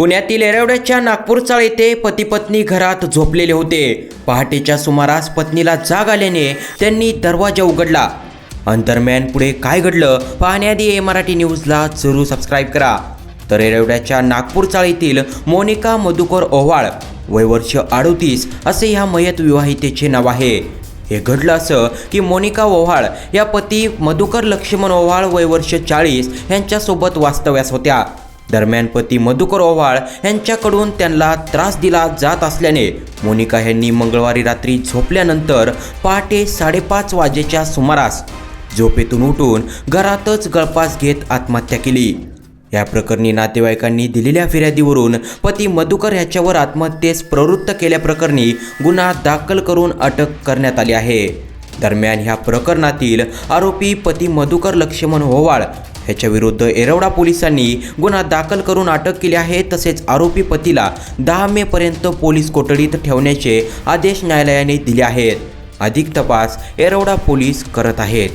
पुण्यातील एरवड्याच्या नागपूर चाळ येथे पती पत्नी घरात झोपलेले होते. पहाटेच्या सुमारास पत्नीला जाग आल्याने त्यांनी दरवाजा उघडला. अंतरम्यान पुढे काय घडलं पाहण्याआधी ए मराठी न्यूजला जरूर सबस्क्राईब करा. तर एरवड्याच्या नागपूर चाळीतील मोनिका मधुकर ओव्हाळ वय वर्ष अडोतीस असे ह्या मयत विवाहितेचे नाव आहे. हे घडलं असं की मोनिका ओव्हाळ या पती मधुकर लक्ष्मण ओव्हाळ वय वर्ष चाळीस यांच्यासोबत वास्तव्यास होत्या. दरम्यान पती मधुकर ओव्हाळ यांच्याकडून त्यांना त्रास दिला जात असल्याने मोनिका यांनी मंगळवारी रात्री झोपल्यानंतर पहाटे साडेपाच वाजेच्या सुमारास झोपेतून उठून घरातच गळपास घेत आत्महत्या केली. या प्रकरणी नातेवाईकांनी दिलेल्या फिर्यादीवरून पती मधुकर याच्यावर आत्महत्येस प्रवृत्त केल्याप्रकरणी गुन्हा दाखल करून अटक करण्यात आली आहे. दरम्यान ह्या प्रकरणातील आरोपी पती मधुकर लक्ष्मण होवाळ ह्याच्या विरुद्ध एरवडा पोलिसांनी गुन्हा दाखल करून अटक केली आहे. तसेच आरोपी पतीला दहा मे पर्यंत पोलीस कोठडीत ठेवण्याचे आदेश न्यायालयाने दिले आहेत. अधिक तपास येरवडा पोलीस करत आहेत.